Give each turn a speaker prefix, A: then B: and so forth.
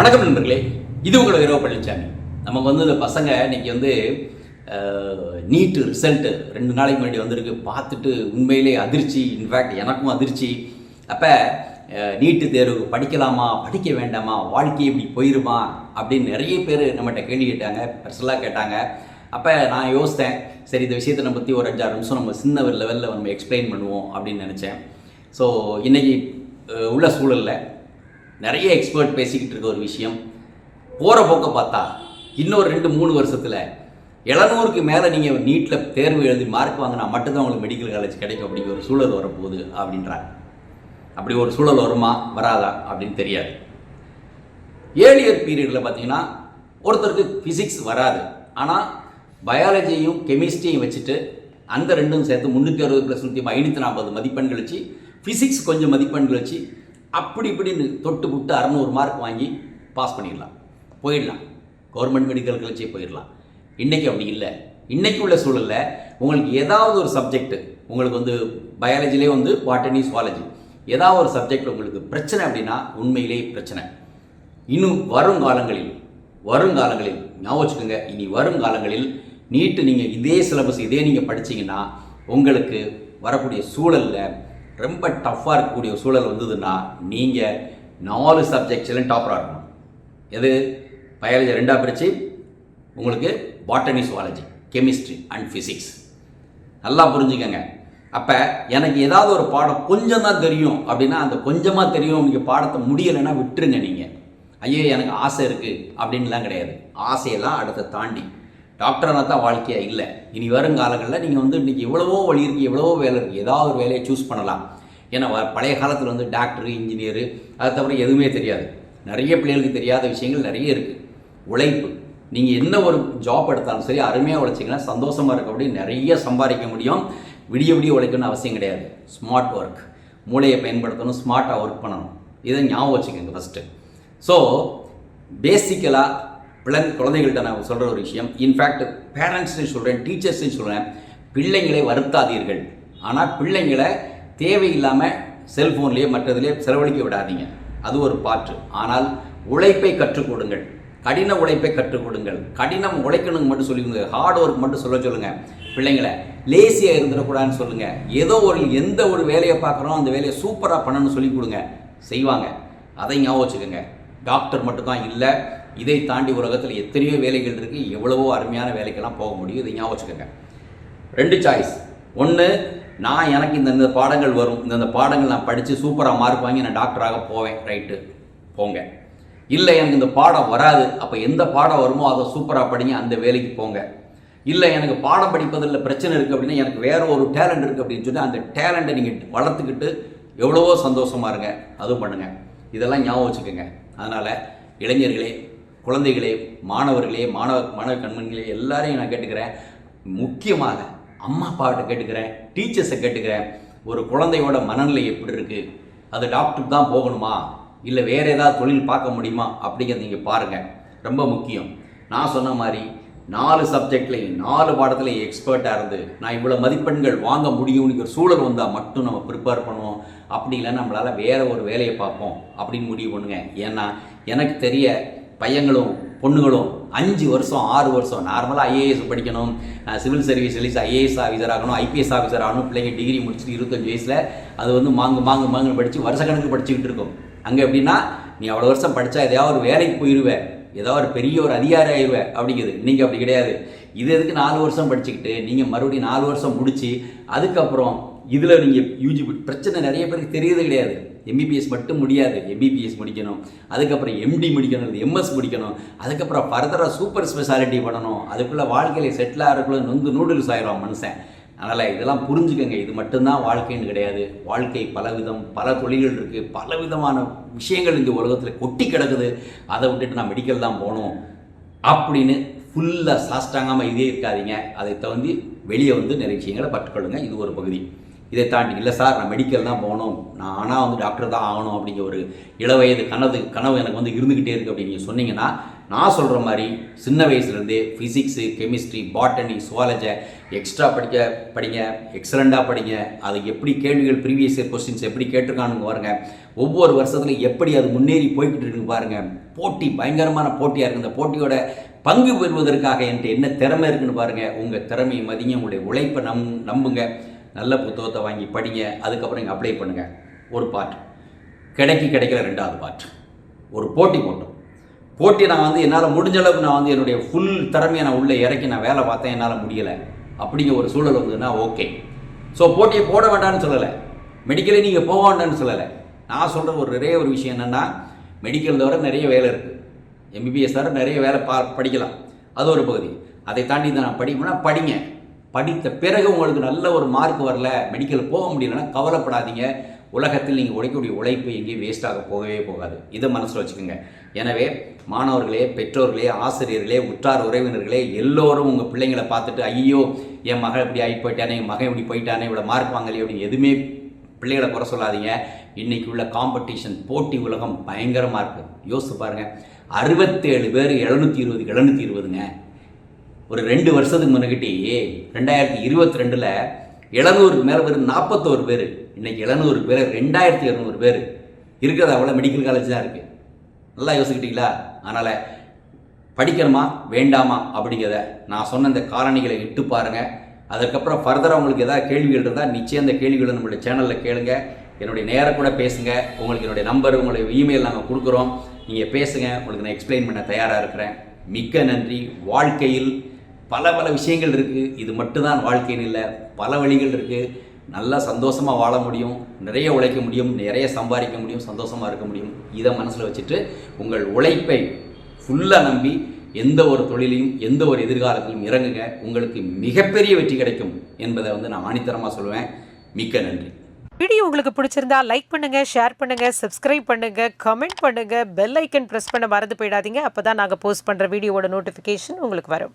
A: வணக்கம் நண்பர்களே. இது உங்களோட இரவு பழனிசாமி நமக்கு வந்து இந்த பசங்க இன்னைக்கு வந்து நீட்டு ரிசல்ட்டு ரெண்டு நாளைக்கு முன்னாடி வந்திருக்கு. பார்த்துட்டு உண்மையிலே அதிர்ச்சி இன்ஃபேக்ட் எனக்கும் அதிர்ச்சி. அப்போ நீட்டு தேர்வு படிக்கலாமா படிக்க வேண்டாமா வாழ்க்கை இப்படி போயிருமா அப்படின்னு நிறைய பேர் நம்மகிட்ட கேள்வி கேட்டாங்க பர்சனலாக கேட்டாங்க. அப்போ நான் யோசித்தேன் சரி இந்த விஷயத்தை நம்ம பற்றி ஒரு அஞ்சாறு நிமிஷம் நம்ம சின்ன ஒரு லெவலில் நம்ம எக்ஸ்பிளைன் பண்ணுவோம் அப்படின்னு நினச்சேன். ஸோ இன்றைக்கி உள்ள சூழலில் நிறைய எக்ஸ்பர்ட் பேசிக்கிட்டு இருக்க ஒரு விஷயம். போகிற போக்க பார்த்தா இன்னொரு ரெண்டு மூணு வருஷத்தில் எழுநூறுக்கு மேலே நீங்கள் நீட்டில் தேர்வு எழுதி மார்க் வாங்கினா மட்டும்தான் உங்களுக்கு மெடிக்கல் காலேஜ் கிடைக்கும் அப்படிங்கிற ஒரு சூழல் வரப்போகுது அப்படின்றாங்க. அப்படி ஒரு சூழல் வருமா? வராதா? அப்படின்னு தெரியாது. ஏழியர் பீரியடில் பார்த்தீங்கன்னா ஒருத்தருக்கு ஃபிசிக்ஸ் வராது. ஆனால் பயாலஜியும் கெமிஸ்ட்ரியும் வச்சுட்டு அந்த ரெண்டும் சேர்த்து முந்நூற்றி அறுபது ப்ளஸ் நூற்றி ஐநூற்றி நாற்பது மதிப்பெண்கள் வச்சு ஃபிசிக்ஸ் கொஞ்சம் மதிப்பெண்கள் வச்சு அப்படி இப்படின்னு தொட்டு புட்டு அறநூறு மார்க் வாங்கி பாஸ் பண்ணிடலாம். போயிடலாம். கவர்மெண்ட் மெடிக்கல் காலேஜே போயிடலாம். இன்றைக்கி அப்படி இல்லை. இன்றைக்கி உள்ள சூழலில் உங்களுக்கு ஏதாவது ஒரு சப்ஜெக்ட் உங்களுக்கு வந்து பயாலஜிலே வந்து பாட்டனி சுவாலஜி ஏதாவது ஒரு சப்ஜெக்ட் உங்களுக்கு பிரச்சனை அப்படின்னா உண்மையிலேயே பிரச்சனை. இன்னும் வருங்காலங்களில் வருங்காலங்களில் ஞாபகம் வச்சுக்கோங்க இனி வருங்காலங்களில் நீட்டு நீங்கள் இதே சிலபஸ் இதே நீங்கள் படிச்சீங்கன்னா உங்களுக்கு வரக்கூடிய சூழலில் ரொம்ப டஃப்பாக இருக்கக்கூடிய சூழல் வந்ததுன்னா நீங்கள் நாலு சப்ஜெக்ட்ஸ்லையும் டாப்பராக இருக்கணும். எது? பயாலஜி ரெண்டாக பிரித்து உங்களுக்கு botany zoology chemistry and physics நல்லா புரிஞ்சுக்கங்க. அப்போ எனக்கு ஏதாவது ஒரு பாடம் கொஞ்சம் தான் தெரியும் அப்படின்னா அந்த கொஞ்சமாக தெரியும் நீங்கள் பாடத்தை முடியலைன்னா விட்டுருங்க நீங்கள் ஐயோ எனக்கு ஆசை இருக்குது அப்படின்லாம் கிடையாது. ஆசையெல்லாம் அடுத்த தாண்டி. டாக்டராக தான் வாழ்க்கையாக இல்லை. இனி வரும் காலங்களில் நீங்கள் வந்து இன்றைக்கி எவ்வளவோ வழி இருக்குது எவ்வளவோ வேலை இருக்குது ஏதாவது ஒரு வேலையை சூஸ் பண்ணலாம். ஏன்னா வ- பழைய காலத்தில் வந்து டாக்டரு இன்ஜினியரு அதை தவிர எதுவுமே தெரியாது. நிறைய பிள்ளைகளுக்கு தெரியாத விஷயங்கள் நிறைய இருக்குது உழைப்பு. நீங்கள் என்ன ஒரு ஜாப் எடுத்தாலும் சரி அருமையாக உழைச்சிங்கன்னா சந்தோஷமாக இருக்கபடி நிறைய சம்பாதிக்க முடியும். விடிய விடிய உழைக்கணும்னு அவசியம் கிடையாது. ஸ்மார்ட் ஒர்க் மூளையை பயன்படுத்தணும் ஸ்மார்ட்டாக ஒர்க் பண்ணணும். இதை ஞாபகம் வச்சுக்கோங்க ஃபஸ்ட்டு ஸோ பேசிக்கலாக பிள்ளை குழந்தைகள்கிட்ட நான் சொல்கிற ஒரு விஷயம். இன்ஃபேக்ட் பேரண்ட்ஸ்னு சொல்கிறேன் டீச்சர்ஸையும் சொல்கிறேன் பிள்ளைங்களை வருத்தாதீர்கள். ஆனால் பிள்ளைங்களை தேவையில்லாமல் செல்ஃபோன்லேயே மற்றதுலேயே செலவழிக்க விடாதீங்க. அது ஒரு பாற்று ஆனால் உழைப்பை கற்றுக் கொடுங்கள். கடின உழைப்பை கற்றுக் கொடுங்கள். கடினம் உழைக்கணுங்க மட்டும் சொல்லி கொடுங்க ஹார்ட் ஒர்க் மட்டும் சொல்ல சொல்லுங்கள் பிள்ளைங்களை லேசியாக இருந்துடக்கூடாதுன்னு சொல்லுங்கள் ஏதோ ஒரு எந்த ஒரு வேலையை பார்க்குறோம் அந்த வேலையை சூப்பராக பண்ணணும்னு சொல்லி கொடுங்க. செய்வாங்க. அதை ஞாபகம் வச்சுக்கோங்க. டாக்டர் மட்டும்தான் இல்லை இதை தாண்டி உலகத்தில் எத்தனையோ வேலைகள் இருக்குது எவ்வளவோ அருமையான வேலைக்கெல்லாம் போக முடியும். இதை ஞாபகம் வச்சுக்கோங்க. ரெண்டு சாய்ஸ் ஒன்று நான் எனக்கு இந்தந்த பாடங்கள் வரும். இந்தந்த பாடங்கள் நான் படித்து சூப்பராக மார்க் வாங்கி நான் டாக்டராக போவேன். ரைட்டு போங்க. இல்லை எனக்கு இந்த பாடம் வராது. அப்போ எந்த பாடம் வருமோ அதை சூப்பராக படிங்க. அந்த வேலைக்கு போங்க. இல்லை எனக்கு பாடம் படிப்பதில் பிரச்சனை இருக்குது அப்படின்னா எனக்கு வேறு ஒரு டேலண்ட் இருக்குது அப்படின்னு சொல்லி அந்த டேலண்ட்டை நீங்கள் வளர்த்துக்கிட்டு எவ்வளவோ சந்தோஷமாக இருங்க. அதுவும் பண்ணுங்கள் இதெல்லாம் ஞாபகம் வச்சுக்கோங்க. அதனால் இளைஞர்களே குழந்தைகளே மாணவர்களே மாணவ மாணவ கண்மணிகளே எல்லாரையும் நான் கேட்டுக்கிறேன். முக்கியமாக அம்மா அப்பாட்ட கேட்டுக்கிறேன் டீச்சர்ஸை கேட்டுக்கிறேன். ஒரு குழந்தையோட மனநிலை எப்படி இருக்குது அது டாக்டருக்கு தான் போகணுமா? இல்லை வேறு ஏதாவது தொழில் பார்க்க முடியுமா? அப்படிங்கிறத நீங்கள் பாருங்கள் ரொம்ப முக்கியம். நான் சொன்ன மாதிரி நாலு சப்ஜெக்ட்லையும் நாலு பாடத்துலையும் எக்ஸ்பர்ட்டாக இருந்து நான் இவ்வளோ மதிப்பெண்கள் வாங்க முடியும்னு ஒரு சூழல் வந்தால் மட்டும் நம்ம ப்ரிப்பேர் பண்ணுவோம். அப்படி இல்லை நம்மளால் வேறு ஒரு வேலையை பார்ப்போம். அப்படின்னு முடிவு பண்ணுங்க. ஏன்னா எனக்கு தெரிய பையங்களும் பொண்ணுங்களும் அஞ்சு வருஷம் ஆறு வருஷம் நார்மலாக ஐஏஎஸ் படிக்கணும் civil service release IAS officer ஆகணும் ஐபிஎஸ் ஆஃபீஸர் ஆகணும் பிள்ளைங்க டிகிரி முடிச்சுட்டு இருபத்தஞ்சு வயசில் அது வந்து மாங்கு மாங்கு மாங்கு படித்து வருஷக்கணக்கு படிச்சுக்கிட்டு இருக்கும். அங்கே எப்படின்னா நீ அவ்வளோ வருஷம் படித்தா எதையாவது ஒரு வேலைக்கு போயிடுவேன் ஏதோ ஒரு பெரிய ஒரு அதிகாரி ஆயிடுவேன் அப்படிங்கிறது நீங்கள் அப்படி கிடையாது. இது எதுக்கு நாலு வருஷம் படிச்சுக்கிட்டு நீங்கள் மறுபடியும் நாலு வருஷம் முடித்து அதுக்கப்புறம் இதில் நீங்கள் யூஜி பிரச்சனை நிறைய பேருக்கு தெரியறது கிடையாது. எம்பிபிஎஸ் மட்டும் முடியாது. எம்பிபிஎஸ் முடிக்கணும். அதுக்கப்புறம் எம்டி முடிக்கணும். எம்எஸ் முடிக்கணும். அதுக்கப்புறம் ஃபர்தராக சூப்பர் ஸ்பெஷாலிட்டி பண்ணணும். அதுக்குள்ளே வாழ்க்கையில் செட்டில் ஆகிறக்குள்ள நொந்து நூடுல்ஸ் ஆயிரும் மனுஷன். அதனால் இதெல்லாம் புரிஞ்சுக்கங்க. இது மட்டும்தான் வாழ்க்கைன்னு கிடையாது. வாழ்க்கை பலவிதம் பல தொழில்கள் இருக்குது பல விதமான விஷயங்கள் இந்த உலகத்தில் கொட்டி கிடக்குது. அதை விட்டுட்டு நான் மெடிக்கல் தான் போகணும். அப்படின்னு ஃபுல்லாக சாஸ்டாங்காமல் இதே இருக்காதீங்க. அதை தகுந்தி வெளியே வந்து நிறைய விஷயங்களை பற்றுக்கொள்ளுங்க இது ஒரு பகுதி. இதை தாண்டி இல்லை சார் நான் மெடிக்கல் தான் போகணும். நான் ஆனால் வந்து டாக்டர் தான் ஆகணும் அப்படிங்கிற ஒரு இளவயது கனவு கனவு எனக்கு வந்து இருந்துக்கிட்டே இருக்குது அப்படின்னு நீங்கள் சொன்னீங்கன்னா நான் சொல்கிற மாதிரி சின்ன வயசுலேருந்தே ஃபிசிக்ஸு கெமிஸ்ட்ரி பாட்டனி சுவாலஜை எக்ஸ்ட்ரா படிக்க படிங்க எக்ஸலண்ட்டாக படிங்க. அது எப்படி கேள்விகள் ப்ரீவியஸ் இயர் கொஸ்டின்ஸ் எப்படி கேட்டிருக்கானுங்க பாருங்கள் ஒவ்வொரு வருஷத்துலையும் எப்படி அது முன்னேறி போய்கிட்டு இருக்குன்னு பாருங்கள் போட்டி பயங்கரமான போட்டியாக இருக்குது இந்த போட்டியோட பங்கு பெறுவதற்காக என்கிட்ட என்ன திறமை இருக்குன்னு பாருங்கள் உங்கள் திறமையை மதிங்க உங்களுடைய உழைப்பை நம் நம்புங்க. நல்ல புத்தகத்தை வாங்கி படிங்க அதுக்கப்புறம் இங்கே அப்ளை பண்ணுங்கள் ஒரு பாட்டு கிடைக்கி கிடைக்கல ரெண்டாவது பாட்டு ஒரு போட்டி போட்டோம். போட்டி நான் வந்து என்னால் முடிஞ்ச அளவுக்கு நான் வந்து என்னுடைய ஃபுல் திறமையை நான் உள்ளே இறக்கி நான் வேலை பார்த்தேன் என்னால் முடியலை. அப்படிங்கிற ஒரு சூழல் வந்ததுன்னா ஓகே ஸோ போட்டியை போட வேண்டாம்னு சொல்லலை. மெடிக்கலே நீங்கள் போக வேண்டாம்னு சொல்லலை. நான் சொல்கிற ஒரு ஒரே ஒரு விஷயம் என்னென்னா மெடிக்கல் தவிர நிறைய வேலை இருக்குது எம்பிபிஎஸ் தவிர நிறைய வேலை பா படிக்கலாம். அது ஒரு பகுதி. அதை தாண்டி இதை நான் படிக்கணும்னா படிங்க. படித்த பிறகு உங்களுக்கு நல்ல ஒரு மார்க் வரல மெடிக்கல் போக முடியலன்னா கவலைப்படாதீங்க. உலகத்தில் நீங்கள் உழைக்கக்கூடிய உழைப்பு எங்கேயும் வேஸ்ட்டாக போகவே போகாது. இதை மனசில் வச்சுக்கோங்க. எனவே மாணவர்களே பெற்றோர்களே ஆசிரியர்களே உற்றார் உறவினர்களே எல்லோரும் உங்கள் பிள்ளைங்களை பார்த்துட்டு ஐயோ என் மகள் இப்படி ஆகி போயிட்டானே என் மகன் இப்படி போயிட்டானே இவ்வளோ மார்க் வாங்கலையே அப்படின்னு எதுவுமே பிள்ளைகளை குறை சொல்லாதீங்க. இன்னைக்கு உள்ள காம்படிஷன் போட்டி உலகம் பயங்கரமாக இருக்குது யோசித்து பாருங்கள் அறுபத்தேழு பேர் எழுநூற்றி இருபது எழுநூற்றி இருபதுங்க. ஒரு ரெண்டு வருஷத்துக்கு முன்னாடி ரெண்டாயிரத்தி இருபத்தி ரெண்டில் எழுநூறுக்கு மேலே வெறும் நாற்பத்தோரு பேர். இன்றைக்கி எழுநூறு பேர் ரெண்டாயிரத்தி இரநூறு பேர் இருக்கிறது அவ்வளோ மெடிக்கல் காலேஜ் தான் இருக்குது நல்லா யோசிக்கிட்டீங்களா? அதனால் படிக்கணுமா? வேண்டாமா? அப்படிங்கிறத நான் சொன்ன இந்த காரணிகளை இட்டு பாருங்கள் அதுக்கப்புறம் ஃபர்தராக உங்களுக்கு ஏதாவது கேள்விகள் இருந்தால் நிச்சயம் அந்த கேள்விகளை நம்மளுடைய சேனலில் கேளுங்க. என்னுடைய நேரம் கூட பேசுங்க. உங்களுக்கு என்னுடைய நம்பர் உங்களுடைய இமெயில் நாங்கள் கொடுக்குறோம். நீங்கள் பேசுங்க. உங்களுக்கு நான் எக்ஸ்பிளைன் பண்ண தயாராக இருக்கிறேன். மிக்க நன்றி. வாழ்க்கையில் பல பல விஷயங்கள் இருக்குது இது மட்டும்தான் வாழ்க்கைன்னு இல்லை. பல வழிகள் இருக்குது நல்லா சந்தோஷமாக வாழ முடியும். நிறைய உழைக்க முடியும். நிறைய சம்பாதிக்க முடியும். சந்தோஷமாக இருக்க முடியும். இதை மனசில் வச்சுட்டு உங்கள் உழைப்பை ஃபுல்லாக நம்பி எந்த ஒரு தொழிலையும் எந்த ஒரு எதிர்காலத்திலும் இறங்குங்க. உங்களுக்கு மிகப்பெரிய வெற்றி கிடைக்கும் என்பதை வந்து நான் ஆணித்தரமாக சொல்லுவேன். மிக்க நன்றி.
B: வீடியோ உங்களுக்கு பிடிச்சிருந்தா லைக் பண்ணுங்க ஷேர் பண்ணுங்க சப்ஸ்கிரைப் பண்ணுங்க கமெண்ட் பண்ணுங்க பெல் ஐக்கன் ப்ரெஸ் பண்ண மறந்து போயிடாதீங்க. அப்பதான் நாங்கள் போஸ்ட் பண்ணுற வீடியோவோட நோட்டிஃபிகேஷன் உங்களுக்கு வரும்.